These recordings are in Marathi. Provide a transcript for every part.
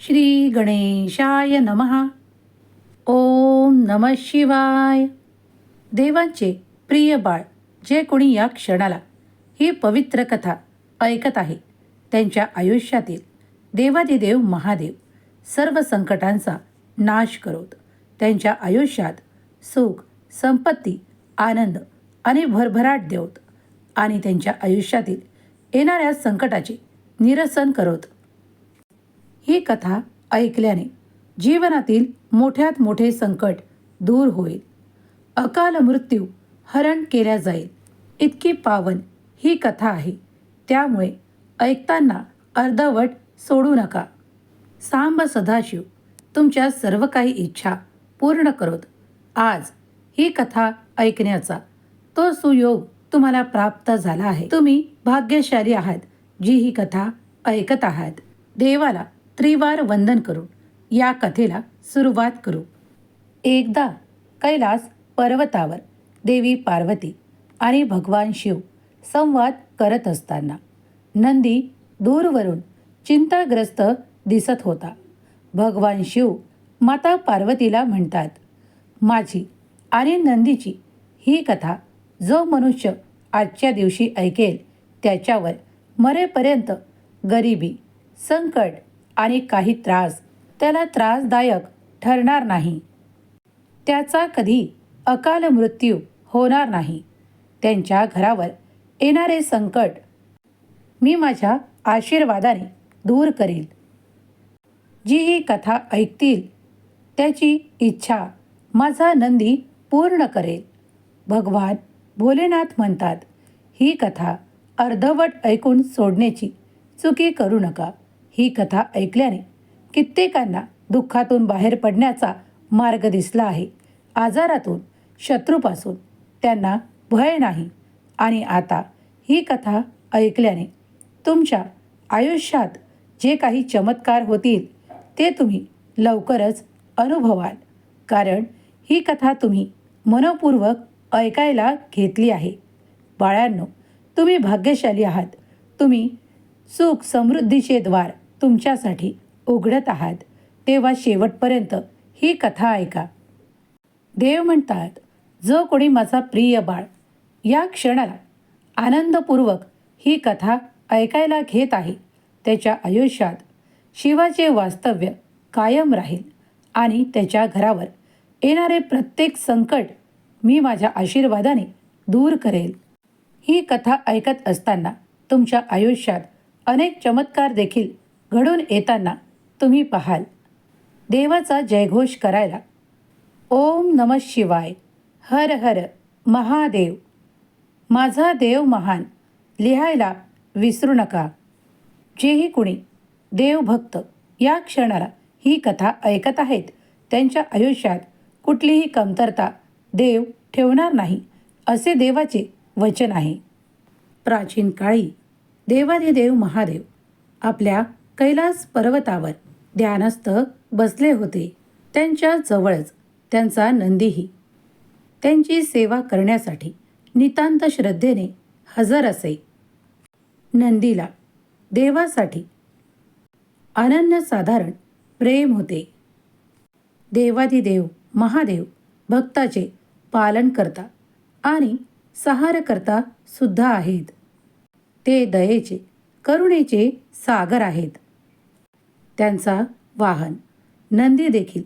श्री गणेशाय नमः. ओम नम शिवाय. देवांचे प्रिय बाळ जे कोणी या क्षणाला ही पवित्र कथा ऐकत आहे त्यांच्या आयुष्यातील देवादिदेव महादेव सर्व संकटांचा नाश करोत. त्यांच्या आयुष्यात सुख संपत्ती आनंद आणि भरभराट देवत आणि त्यांच्या आयुष्यातील येणाऱ्या संकटाचे निरसन करोत. ही कथा ऐकल्याने जीवनातील मोठ्यात मोठे संकट दूर होईल. अकाल मृत्यू हरण केल्या जाईल. इतकी पावन ही कथा आहे. त्यामुळे ऐकताना अर्धवट सोडू नका. सांब सदाशिव तुमच्या सर्व काही इच्छा पूर्ण करोत. आज ही कथा ऐकण्याचा तो सुयोग तुम्हाला प्राप्त झाला आहे. तुम्ही भाग्यशाली आहात जी ही कथा ऐकत आहात. देवाला त्रिवार वंदन करून या कथेला सुरुवात करू. एकदा कैलास पर्वतावर देवी पार्वती आणि भगवान शिव संवाद करत असताना नंदी दूरवरून चिंताग्रस्त दिसत होता. भगवान शिव माता पार्वतीला म्हणतात माझी आणि नंदीची ही कथा जो मनुष्य आजच्या दिवशी ऐकेल त्याच्यावर मरेपर्यंत गरिबी संकट आणि काही त्रास त्याला त्रासदायक ठरणार नाही. त्याचा कधी अकाल मृत्यू होणार नाही. त्यांच्या घरावर येणारे संकट मी माझ्या आशीर्वादाने दूर करील. जी ही कथा ऐकतील त्याची इच्छा माझा नंदी पूर्ण करेल. भगवान भोलेनाथ म्हणतात ही कथा अर्धवट ऐकून सोडण्याची चुकी करू नका. ही कथा ऐकल्याने कित्येकांना दुःखातून बाहेर पडण्याचा मार्ग दिसला आहे. आजारातून शत्रूपासून त्यांना भय नाही. आणि आता ही कथा ऐकल्याने तुमच्या आयुष्यात जे काही चमत्कार होतील ते तुम्ही लवकरच अनुभवाल. कारण ही कथा तुम्ही मनपूर्वक ऐकायला घेतली आहे. बाळांनो तुम्ही भाग्यशाली आहात. तुम्ही सुख समृद्धीचे द्वार तुमच्यासाठी उघडत आहात तेव्हा शेवटपर्यंत ही कथा ऐका. देव म्हणतात जो कोणी माझा प्रिय बाळ या क्षणाला आनंदपूर्वक ही कथा ऐकायला घेत आहे. त्याच्या आयुष्यात शिवाचे वास्तव्य कायम राहील आणि त्याच्या घरावर येणारे प्रत्येक संकट मी माझ्या आशीर्वादाने दूर करेल. ही कथा ऐकत असताना तुमच्या आयुष्यात अनेक चमत्कार देखील घडून येताना तुम्ही पाहाल. देवाचा जयघोष करायला ओम नम शिवाय हर हर महादेव. माझा देव महान लिहायला विसरू नका. जेही कुणी देवभक्त या क्षणाला ही कथा ऐकत आहेत त्यांच्या आयुष्यात कुठलीही कमतरता देव ठेवणार नाही असे देवाचे वचन आहे. प्राचीन काळी देवादिदेव महादेव आपल्या कैलास पर्वतावर ध्यानस्थ बसले होते. त्यांच्या जवळच त्यांचा नंदीही. त्यांची सेवा करण्यासाठी नितांत श्रद्धेने हजर असे. नंदीला देवासाठी अनन्यसाधारण प्रेम होते. देवादिदेव महादेव भक्ताचे पालन करता आणि सहारकर्ता सुद्धा आहेत. ते दयेचे करुणेचे सागर आहेत. त्यांचा वाहन. नंदी देखील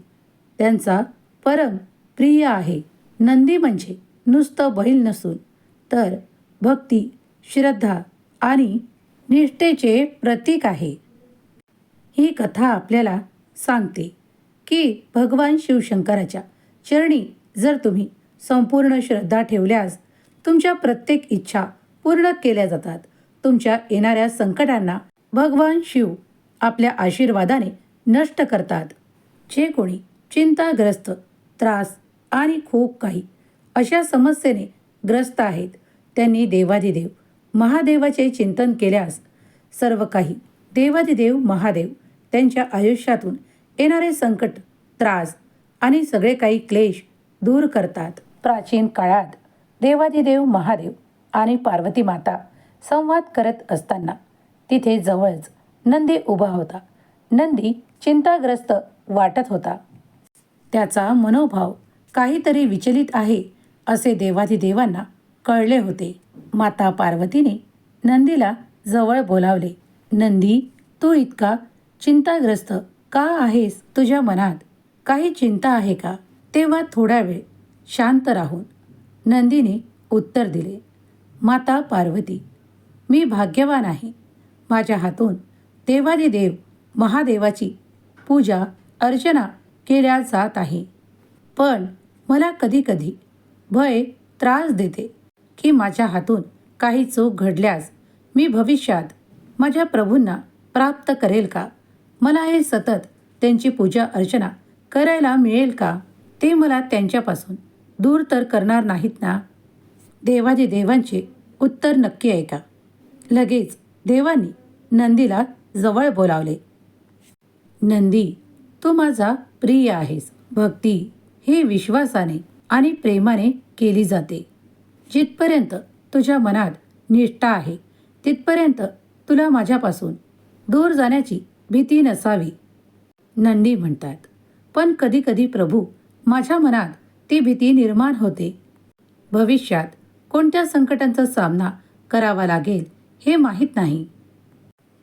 त्यांचा परम प्रिय आहे. नंदी म्हणजे नुसतं बैल नसून तर भक्ती श्रद्धा आणि निष्ठेचे प्रतीक आहे. ही कथा आपल्याला सांगते की भगवान शिवशंकराच्या चरणी जर तुम्ही संपूर्ण श्रद्धा ठेवल्यास तुमच्या प्रत्येक इच्छा पूर्ण केल्या जातात. तुमच्या येणाऱ्या संकटांना भगवान शिव आपल्या आशीर्वादाने नष्ट करतात. जे कोणी चिंताग्रस्त त्रास आणि खूप काही अशा समस्येने ग्रस्त आहेत त्यांनी देवादिदेव महादेवाचे चिंतन केल्यास सर्व काही देवादिदेव महादेव त्यांच्या आयुष्यातून येणारे संकट त्रास आणि सगळे काही क्लेश दूर करतात. प्राचीन काळात देवादिदेव महादेव आणि पार्वती माता संवाद करत असताना तिथे जवळच नंदी उभा होता. नंदी चिंताग्रस्त वाटत होता. त्याचा मनोभाव काहीतरी विचलित आहे असे देवाधिदेवांना कळले होते. माता पार्वतीने नंदीला जवळ बोलावले. नंदी तू इतका चिंताग्रस्त का आहेस तुझ्या मनात? काही चिंता आहे का? तेव्हा थोडा वेळ शांत राहून नंदीने उत्तर दिले. माता पार्वती मी भाग्यवान आहे. माझ्या हातून देवादिदेव महादेवाची पूजा अर्चना केल्या जात आहे. पण मला कधीकधी भय त्रास देते की माझ्या हातून काही चूक घडल्यास मी भविष्यात माझ्या प्रभूंना प्राप्त करेल का? मला हे सतत त्यांची पूजा अर्चना करायला मिळेल का? ते मला त्यांच्यापासून दूर तर करणार नाहीत ना? देवादी देवांचे उत्तर नक्की ऐका लगेच देवांनी नंदीला जवळ बोलावले. नंदी तू माझा प्रिय आहेस. भक्ती ही विश्वासाने आणि प्रेमाने केली जाते. जिथपर्यंत तुझ्या मनात निष्ठा आहे तिथपर्यंत तुला माझ्यापासून दूर जाण्याची भीती नसावी. नंदी म्हणतात. पण कधीकधी प्रभू माझ्या मनात ती भीती निर्माण होते. भविष्यात कोणत्या संकटांचा सामना करावा लागेल हे माहीत नाही.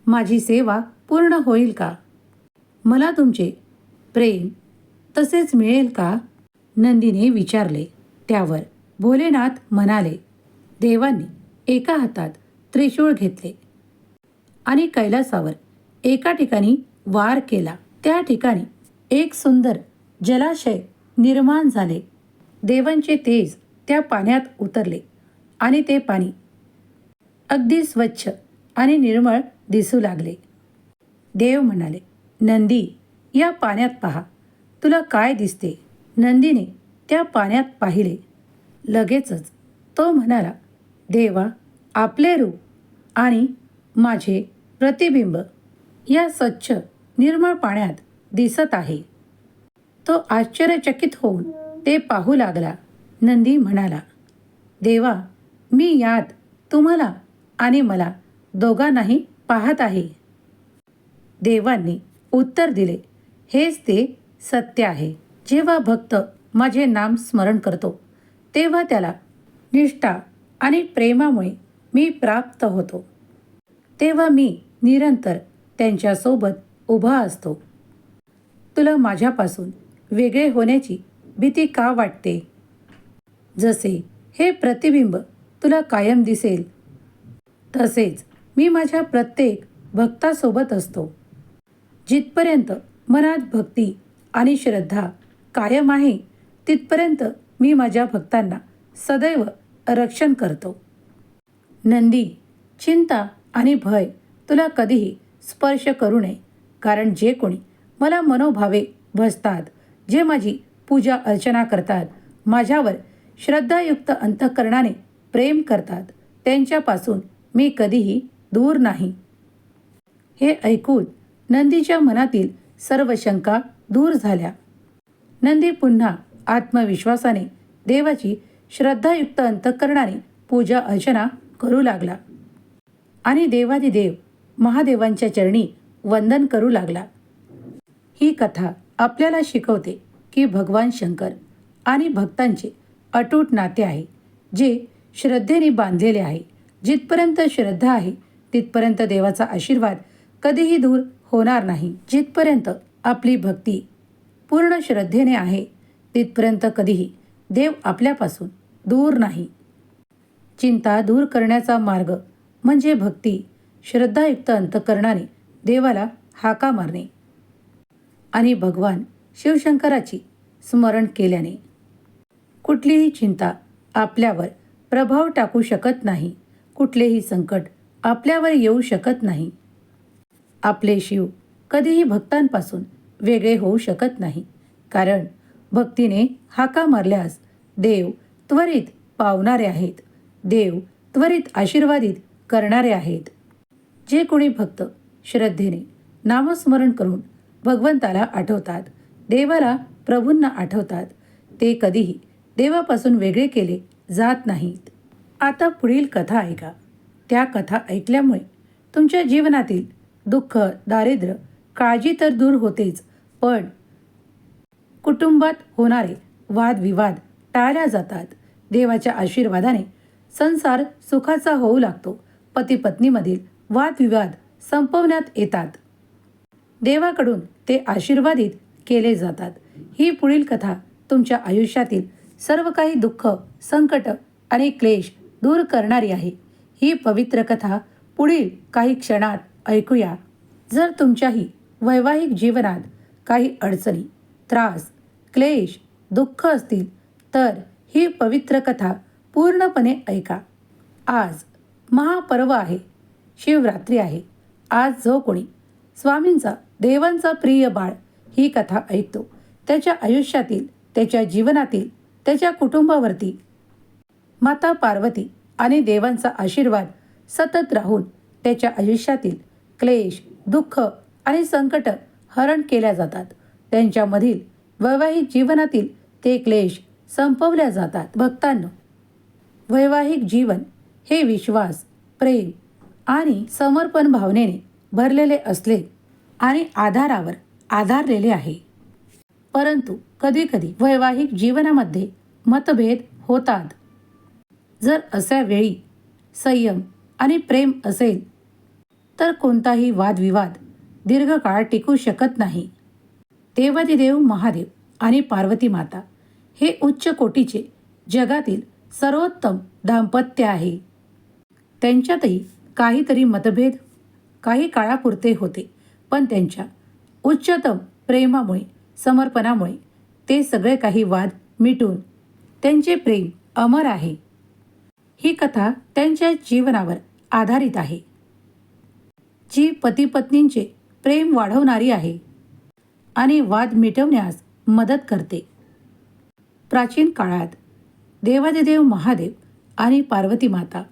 माझी सेवा पूर्ण होईल का? मला तुमचे प्रेम तसेच मिळेल का? नंदीने विचारले. त्यावर भोलेनाथ म्हणाले देवांनी एका हातात त्रिशूळ घेतले आणि कैलासावर एका ठिकाणी वार केला. त्या ठिकाणी एक सुंदर जलाशय निर्माण झाले. देवांचे तेज त्या पाण्यात उतरले आणि ते पाणी अगदी स्वच्छ आणि निर्मळ दिसू लागले. देव म्हणाले नंदी या पाण्यात पहा. तुला काय दिसते? नंदीने त्या पाण्यात पाहिले. लगेचच तो म्हणाला देवा आपले रूप आणि माझे प्रतिबिंब या स्वच्छ निर्मळ पाण्यात दिसत आहे. तो आश्चर्यचकित होऊन ते पाहू लागला. नंदी म्हणाला देवा मी यात तुम्हाला आणि मला दोघांनाही पाहत आहे. देवांनी उत्तर दिले हेच ते सत्य आहे. जेव्हा भक्त माझे नाम स्मरण करतो तेव्हा त्याला निष्ठा आणि प्रेमामुळे मी प्राप्त होतो. तेव्हा मी निरंतर त्यांच्यासोबत उभा असतो. तुला माझ्यापासून वेगळे होण्याची भीती का वाटते? जसे हे प्रतिबिंब तुला कायम दिसेल तसेच मी माझ्या प्रत्येक भक्तासोबत असतो. जिथपर्यंत मनात भक्ती आणि श्रद्धा कायम आहे तिथपर्यंत मी माझ्या भक्तांना सदैव रक्षण करतो. नंदी चिंता आणि भय तुला कधीही स्पर्श करू नये कारण जे कोणी मला मनोभावे भजतात जे माझी पूजा अर्चना करतात माझ्यावर श्रद्धायुक्त अंतःकरणाने प्रेम करतात त्यांच्यापासून मी कधीही दूर नाही. हे ऐकून नंदीच्या मनातील सर्व शंका दूर झाल्या. नंदी पुन्हा आत्मविश्वासाने देवाची श्रद्धायुक्त अंतःकरणाने पूजा अर्चना करू लागला आणि देवादिदेव महादेवांच्या चरणी वंदन करू लागला. ही कथा आपल्याला शिकवते की भगवान शंकर आणि भक्तांचे अटूट नाते आहे जे श्रद्धेने बांधलेले आहे जिथपर्यंत श्रद्धा आहे तिथपर्यंत देवाचा आशीर्वाद कधीही दूर होणार नाही. जिथपर्यंत आपली भक्ती पूर्ण श्रद्धेने आहे तिथपर्यंत कधीही देव आपल्यापासून दूर नाही. चिंता दूर करण्याचा मार्ग म्हणजे भक्ती श्रद्धायुक्त अंतकरणाने देवाला हाका मारणे आणि भगवान शिवशंकराची स्मरण केल्याने. कुठलीही चिंता आपल्यावर प्रभाव टाकू शकत नाही. कुठलेही संकट आपल्यावर येऊ शकत नाही. आपले शिव कधीही भक्तांपासून वेगळे होऊ शकत नाही. कारण भक्तीने हाका मारल्यास देव त्वरित पावणारे आहेत. देव त्वरित आशीर्वादित करणारे आहेत. जे कोणी भक्त श्रद्धेने नामस्मरण करून भगवंताला आठवतात देवाला प्रभूंना आठवतात ते कधीही देवापासून वेगळे केले जात नाहीत. आता पुढील कथा ऐका. त्या कथा ऐकल्यामुळे तुमच्या जीवनातील दुःख दारिद्र्य काळजी तर दूर होतेच पण कुटुंबात होणारे वादविवाद टाळल्या जातात. देवाच्या आशीर्वादाने संसार सुखाचा होऊ लागतो. पती पत्नीमधील वादविवाद संपवण्यात येतात. देवाकडून ते आशीर्वादित केले जातात. ही पुढील कथा तुमच्या आयुष्यातील सर्व काही दुःख संकट आणि क्लेश दूर करणारी आहे. ही पवित्र कथा पुढील काही क्षणात ऐकूया. जर तुमच्याही वैवाहिक जीवनात काही अडचणी त्रास क्लेश दुःख असतील तर ही पवित्र कथा पूर्णपणे ऐका. आज महापर्व आहे. शिवरात्री आहे. आज जो कोणी स्वामींचा देवांचा प्रिय बाळ ही कथा ऐकतो त्याच्या आयुष्यातील त्याच्या जीवनातील त्याच्या कुटुंबावरती. माता पार्वती आणि देवांचा आशीर्वाद सतत राहून त्याच्या आयुष्यातील क्लेश दुःख आणि संकट हरण केल्या जातात. त्यांच्यामधील वैवाहिक जीवनातील ते क्लेश संपवल्या जातात. भक्तांना वैवाहिक जीवन हे विश्वास प्रेम आणि समर्पण भावनेने भरलेले असले आणि आधारावर आधारलेले आहे. परंतु कधीकधी वैवाहिक जीवनामध्ये मतभेद होतात. जर अशा वेळी संयम आणि प्रेम असेल तर कोणताही वादविवाद दीर्घकाळ टिकू शकत नाही. देवादिदेव महादेव आणि पार्वती माता हे उच्च कोटीचे जगातील सर्वोत्तम दाम्पत्य आहे. त्यांच्यातही काहीतरी मतभेद काही काळापुरते होते पण त्यांच्या उच्चतम प्रेमामुळे समर्पणामुळे ते सगळे काही वाद मिटून त्यांचे प्रेम अमर आहे. ही कथा त्यांच्या जीवनावर आधारित आहे. जी पतीपत्नींचे प्रेम वाढवणारी आहे आणि वाद मिटवण्यास मदत करते. प्राचीन काळात देवादिदेव महादेव आणि पार्वती माता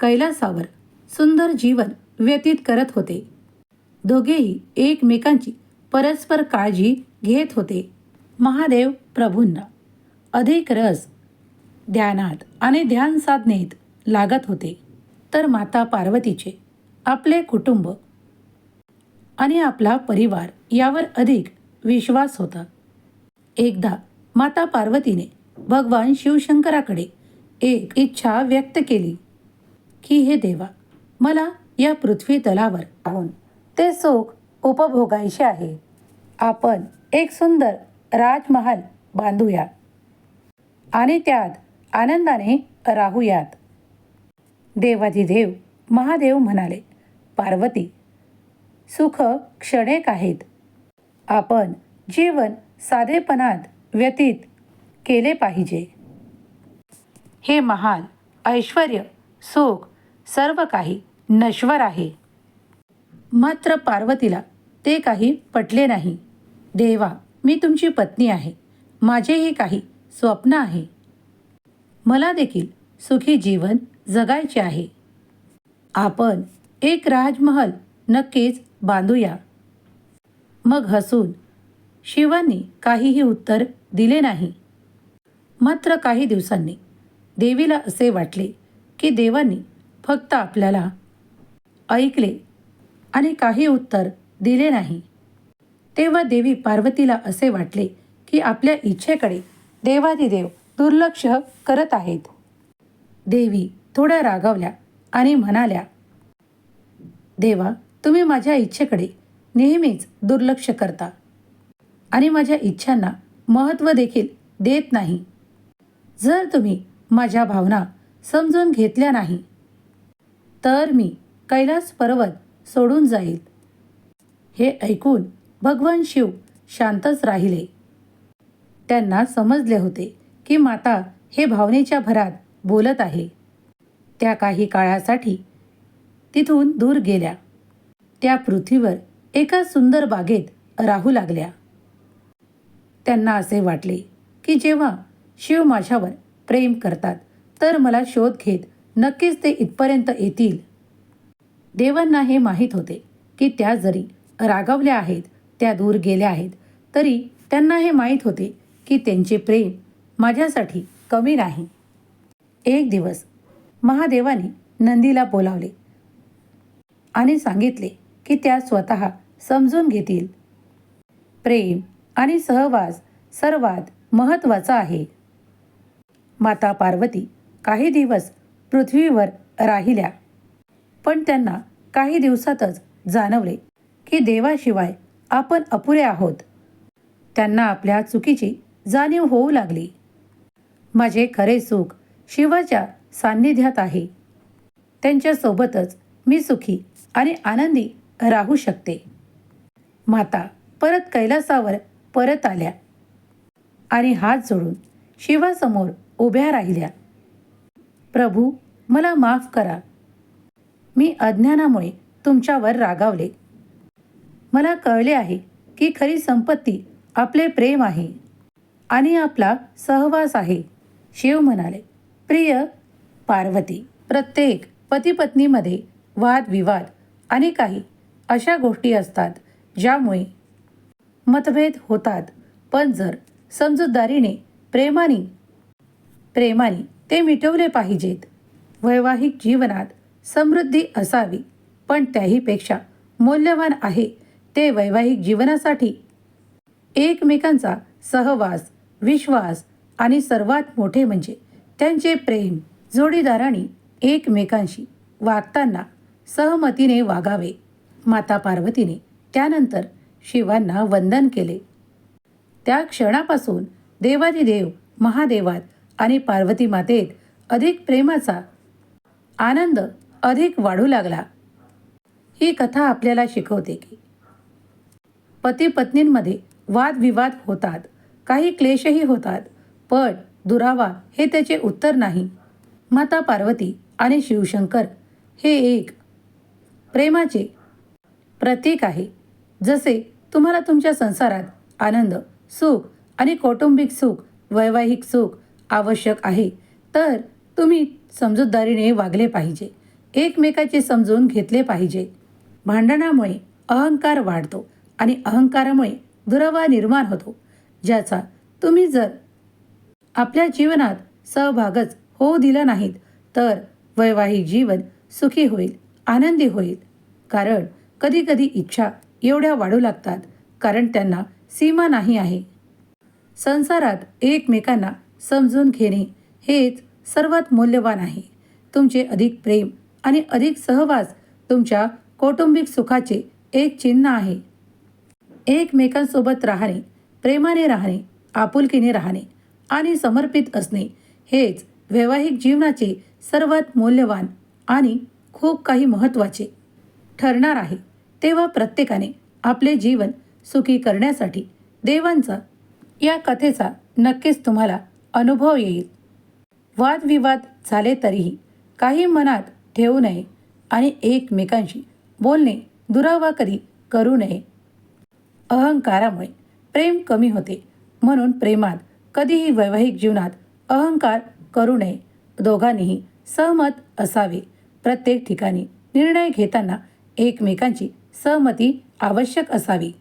कैलासावर सुंदर जीवन व्यतीत करत होते. दोघेही एकमेकांची परस्पर काळजी घेत होते. महादेव प्रभूंना अधिक रस ध्यानात आणि ध्यान साधनेत लागत होते. तर माता पार्वतीचे आपले कुटुंब आणि आपला परिवार यावर अधिक विश्वास होता. एकदा माता पार्वतीने भगवान शिवशंकराकडे एक इच्छा व्यक्त केली की हे देवा मला या पृथ्वी तलावर पाहून ते सुख उपभोगायचे आहे. आपण एक सुंदर राजमहाल बांधूया. आणि त्यात आनंदाने राहूयात. देवाधिदेव महादेव म्हणाले पार्वती सुख क्षणेक आहेत. आपण जीवन साधेपणात व्यतीत केले पाहिजे. हे महाल ऐश्वर सुख सर्व काही नश्वर आहे. मात्र पार्वतीला ते काही पटले नाही. देवा मी तुमची पत्नी आहे. माझेही काही स्वप्न आहे. मला देखील सुखी जीवन जगायचे आहे. आपण एक राजमहल नक्कीच बांधूया. मग हसून शिवांनी काहीही उत्तर दिले नाही. मात्र काही दिवसांनी देवीला असे वाटले की देवांनी फक्त आपल्याला ऐकले आणि काही उत्तर दिले नाही. तेव्हा देवी पार्वतीला असे वाटले की आपल्या इच्छेकडे देवादिदेव दुर्लक्ष करत आहेत. देवी थोड्या रागावल्या आणि म्हणाल्या देवा तुम्ही माझ्या इच्छेकडे नेहमीच दुर्लक्ष करता आणि माझ्या इच्छांना महत्त्व देखील देत नाही. जर तुम्ही माझ्या भावना समजून घेतल्या नाही तर मी कैलास पर्वत सोडून जाईल. हे ऐकून भगवान शिव शांतच राहिले. त्यांना समजले होते की माता हे भावनेच्या भरात बोलत आहे. त्या काही काळासाठी तिथून दूर गेल्या. त्या पृथ्वीवर एका सुंदर बागेत राहू लागल्या. त्यांना असे वाटले की जेव्हा शिव माझ्यावर प्रेम करतात तर मला शोध घेत नक्कीच ते इथपर्यंत येतील. देवांना हे माहीत होते की त्या जरी रागावल्या आहेत त्या दूर गेल्या आहेत तरी त्यांना हे माहीत होते की त्यांचे प्रेम माझ्यासाठी कमी नाही. एक दिवस महादेवाने नंदीला बोलावले आणि सांगितले की त्या स्वतः समजून घेतील. प्रेम आणि सहवास सर्वात महत्त्वाचा आहे. माता पार्वती काही दिवस पृथ्वीवर राहिल्या पण त्यांना काही दिवसातच जाणवले की देवाशिवाय आपण अपुरे आहोत. त्यांना आपल्या चुकीची जाणीव होऊ लागली. माझे खरे सुख शिवाच्या सान्निध्यात आहे. त्यांच्यासोबतच मी सुखी आणि आनंदी राहू शकते. माता परत कैलासावर परत आल्या आणि हात जोडून शिवासमोर उभ्या राहिल्या. प्रभू मला माफ करा. मी अज्ञानामुळे तुमच्यावर रागावले. मला कळले आहे की खरी संपत्ती आपले प्रेम आहे आणि आपला सहवास आहे. शिव म्हणाले प्रिय पार्वती प्रत्येक पतीपत्नीमध्ये वादविवाद आणि काही अशा गोष्टी असतात ज्यामुळे मतभेद होतात. पण जर समजूतदारीने प्रेमाने प्रेमाने ते मिटवले पाहिजेत. वैवाहिक जीवनात समृद्धी असावी पण त्याहीपेक्षा मौल्यवान आहे ते वैवाहिक जीवनासाठी एकमेकांचा सहवास विश्वास आणि सर्वात मोठे म्हणजे त्यांचे प्रेम जोडीदारांनी एकमेकांशी वागताना सहमतीने वागावे. माता पार्वतीने त्यानंतर शिवांना वंदन केले. त्या क्षणापासून देवादिदेव महादेवात आणि पार्वती मातेत अधिक प्रेमाचा आनंद अधिक वाढू लागला. ही कथा आपल्याला शिकवते की पती पत्नींमध्ये वादविवाद होतात काही क्लेशही होतात. पण दुरावा हे त्याचे उत्तर नाही. माता पार्वती आणि शिवशंकर हे एक प्रेमाचे प्रतीक आहे. जसे तुम्हाला तुमच्या संसारात आनंद सुख आणि कौटुंबिक सुख वैवाहिक सुख आवश्यक आहे तर तुम्ही समजूतदारीने वागले पाहिजे एकमेकाचे समजून घेतले पाहिजे. भांडणामुळे अहंकार वाढतो आणि अहंकारामुळे दुरावा निर्माण होतो ज्याचा तुम्ही जर आपल्या जीवनात सहभागच होऊ दिला नाहीत तर वैवाहिक जीवन सुखी होईल आनंदी होईल. कारण कधीकधी इच्छा एवढ्या वाढू लागतात कारण त्यांना सीमा नाही आहे. संसारात एकमेकांना समजून घेणे हेच सर्वात मौल्यवान आहे. तुमचे अधिक प्रेम आणि अधिक सहवास तुमच्या कौटुंबिक सुखाचे एक चिन्ह आहे. एकमेकांसोबत राहणे प्रेमाने राहणे आपुलकीने राहणे आणि समर्पित असणे. हेच वैवाहिक जीवनाचे सर्वात मौल्यवान आणि खूप काही महत्त्वाचे ठरणार आहे. तेव्हा प्रत्येकाने आपले जीवन सुखी करण्यासाठी देवांचा या कथेचा नक्कीच तुम्हाला अनुभव येईल. वादविवाद झाले तरीही काही मनात ठेवू नये आणि एकमेकांशी बोलणे दुरावा कधी करू नये. अहंकारामुळे प्रेम कमी होते म्हणून प्रेमात कधीही वैवाहिक जीवनात अहंकार करू नये. दोघांनीही सहमत असावे. प्रत्येक ठिकाणी निर्णय घेताना एकमेकांची सहमती आवश्यक असावी.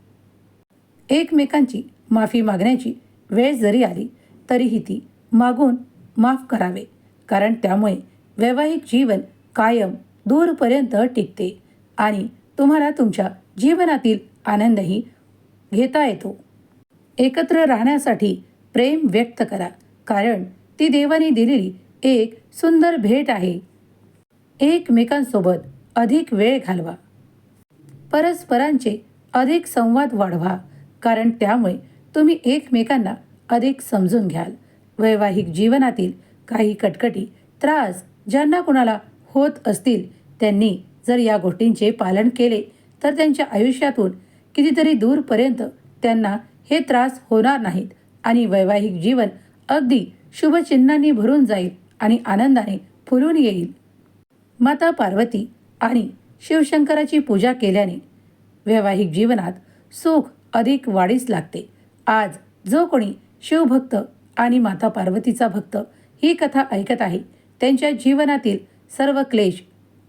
एकमेकांची माफी मागण्याची वेळ जरी आली तरीही ती मागून माफ करावे. कारण त्यामुळे वैवाहिक जीवन कायम दूरपर्यंत टिकते आणि तुम्हाला तुमच्या जीवनातील आनंदही घेता येतो. एकत्र राहण्यासाठी प्रेम व्यक्त करा. कारण ती देवाने दिलेली एक सुंदर भेट आहे. एकमेकांसोबत अधिक वेळ घालवा. परस्परांचे अधिक संवाद वाढवा. कारण त्यामुळे तुम्ही एकमेकांना अधिक समजून घ्याल. वैवाहिक जीवनातील काही कटकटी त्रास ज्यांना कुणाला होत असतील त्यांनी जर या गोष्टींचे पालन केले तर त्यांच्या आयुष्यातून कितीतरी दूरपर्यंत त्यांना हे त्रास होणार नाहीत. आणि वैवाहिक जीवन अगदी शुभचिन्हांनी भरून जाईल आणि आनंदाने फुलून येईल. माता पार्वती आणि शिवशंकराची पूजा केल्याने वैवाहिक जीवनात सुख अधिक वाढीस लागते. आज जो कोणी शिवभक्त आणि माता पार्वतीचा भक्त ही कथा ऐकत आहे त्यांच्या जीवनातील सर्व क्लेश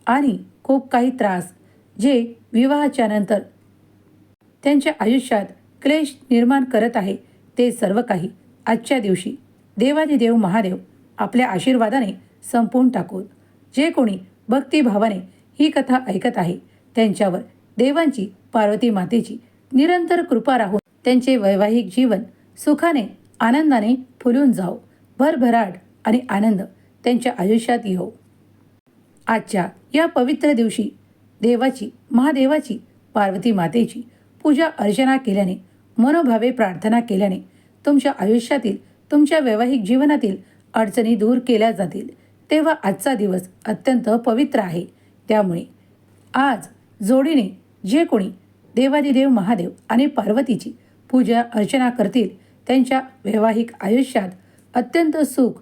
आणि खूप काही त्रास जे विवाहाच्या नंतर त्यांच्या आयुष्यात क्लेश निर्माण करत आहे ते सर्व काही आजच्या दिवशी देवादिदेव महादेव आपल्या आशीर्वादाने संपवून टाकून जे कोणी भक्तिभावाने ही कथा ऐकत आहे त्यांच्यावर देवांची पार्वती मातेची निरंतर कृपा राहून त्यांचे वैवाहिक जीवन सुखाने आनंदाने फुलून जाओ. भरभराट आणि आनंद त्यांच्या आयुष्यात येऊ आजच्या या पवित्र दिवशी देवाची महादेवाची पार्वती मातेची पूजा अर्चना केल्याने मनोभावे प्रार्थना केल्याने तुमच्या आयुष्यातील तुमच्या वैवाहिक जीवनातील अडचणी दूर केल्या जातील. तेव्हा आजचा दिवस अत्यंत पवित्र आहे. त्यामुळे आज जोडीने जे कोणी देवादिदेव महादेव आणि पार्वतीची पूजा अर्चना करतील त्यांच्या वैवाहिक आयुष्यात अत्यंत सुख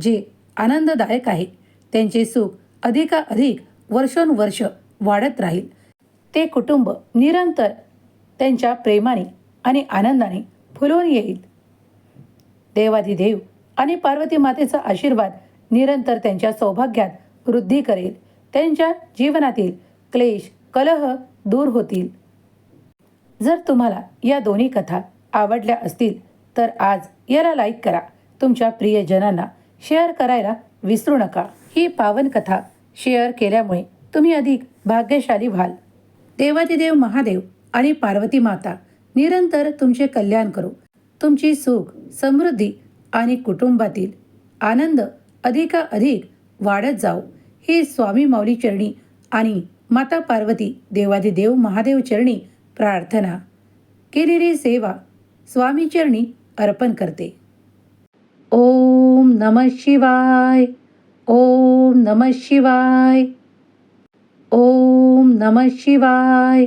जे आनंददायक आहे त्यांचे सुख अधिकाधिक वर्षोनुवर्ष वाढत राहील. ते कुटुंब निरंतर त्यांच्या प्रेमाने आणि आनंदाने फुलून येईल. देवाधिदेव आणि पार्वती मातेचा आशीर्वाद निरंतर त्यांच्या सौभाग्यात वृद्धी करेल. त्यांच्या जीवनातील क्लेश कलह दूर होतील. जर तुम्हाला या दोन्ही कथा आवडल्या असतील तर आज याला लाईक करा. तुमच्या प्रियजनांना शेअर करायला विसरू नका. ही पावन कथा शेअर केल्यामुळे तुम्ही अधिक भाग्यशाली व्हाल. देवादिदेव महादेव आणि पार्वती माता निरंतर तुमचे कल्याण करू. तुमची सुख समृद्धी आणि कुटुंबातील आनंद अधिकाधिक वाढत जाऊ ही स्वामी माऊली चरणी आणि माता पार्वती देवादिदेव महादेव चरणी प्रार्थना केलेली सेवा स्वामी चरणी अर्पण करते. ओम नम शिवाय. ओम नम शिवाय. ओम नम शिवाय.